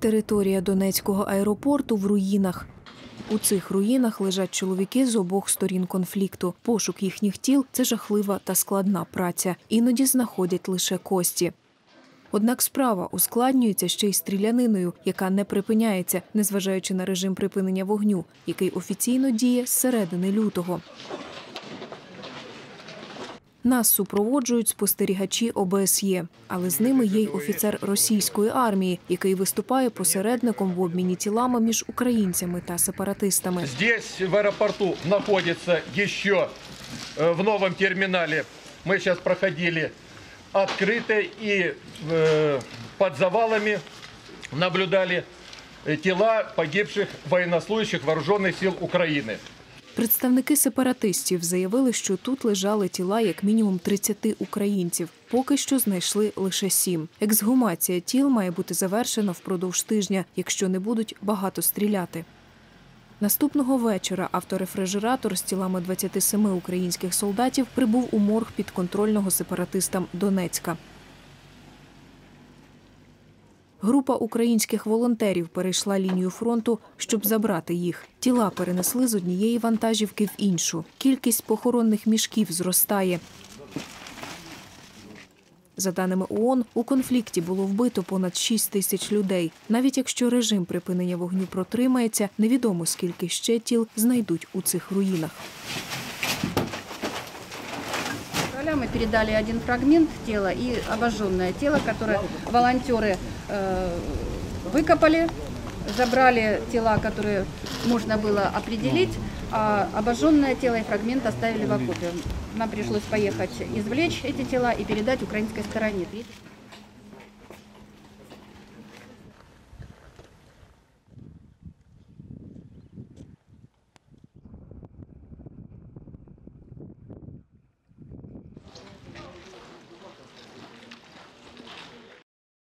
Територія Донецького аеропорту в руїнах. У цих руїнах лежать чоловіки з обох сторін конфлікту. Пошук їхніх тіл це жахлива та складна праця. Іноді знаходять лише кості. Однак справа ускладнюється ще й стріляниною, яка не припиняється, незважаючи на режим припинення вогню, який офіційно діє з середини лютого. Нас супроводжують спостерігачі ОБСЄ, але з ними є й офіцер російської армії, який виступає посередником в обміні тілами між українцями та сепаратистами. Здесь в аэропорту находится еще э, в новом терминале. Мы сейчас проходили открыто и э, под завалами наблюдали э, тела погибших военнослужащих вооруженных сил Украины. Представники сепаратистів заявили, що тут лежали тіла як мінімум 30 українців. Поки що знайшли лише сім. Ексгумація тіл має бути завершена впродовж тижня, якщо не будуть багато стріляти. Наступного вечора авторефрижератор з тілами 27 українських солдатів прибув у морг підконтрольного сепаратистам Донецька. Група українських волонтерів перейшла лінію фронту, щоб забрати їх. Тіла перенесли з однієї вантажівки в іншу. Кількість похоронних мішків зростає. За даними ООН, у конфлікті було вбито понад 6 тисяч людей. Навіть якщо режим припинення вогню протримається, невідомо скільки ще тіл знайдуть у цих руїнах. Февраля мы передали один фрагмент тела и обожженное тело, которое волонтеры э, выкопали, забрали тела, которые можно было определить, а обожженное тело и фрагмент оставили в окопе. Нам пришлось поехать извлечь эти тела и передать украинской стороне.